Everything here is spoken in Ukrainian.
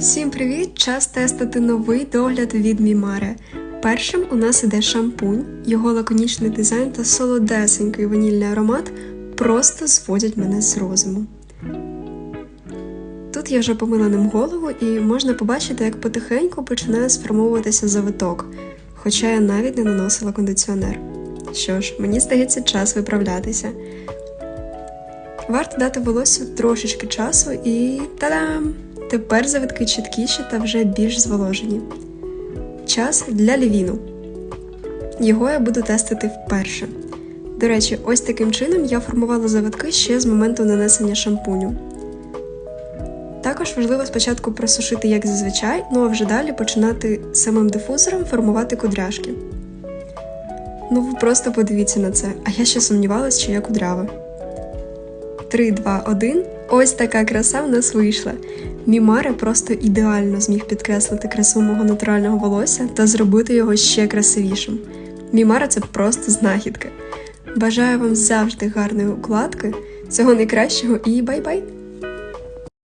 Всім привіт! Час тестити новий догляд від Мімаре. Першим у нас іде шампунь. Його лаконічний дизайн та солодесенький ванільний аромат просто зводять мене з розуму. Тут я вже помила ним голову і можна побачити, як потихеньку починає сформовуватися завиток, хоча я навіть не наносила кондиціонер. Що ж, мені здається, час виправлятися. Варто дати волосю трошечки часу і та-дам! Тепер завитки чіткіші та вже більш зволожені. Час для лівіну. Його я буду тестити вперше. До речі, ось таким чином я формувала завитки ще з моменту нанесення шампуню. Також важливо спочатку просушити як зазвичай, ну а вже далі починати самим дифузором формувати кудряшки. Ну ви просто подивіться на це, а я ще сумнівалась, чи я кудрява. 3, 2, 1. Ось така краса в нас вийшла. Мімаре просто ідеально зміг підкреслити красу мого натурального волосся та зробити його ще красивішим. Мімара це просто знахідка. Бажаю вам завжди гарної укладки, всього найкращого і бай-бай!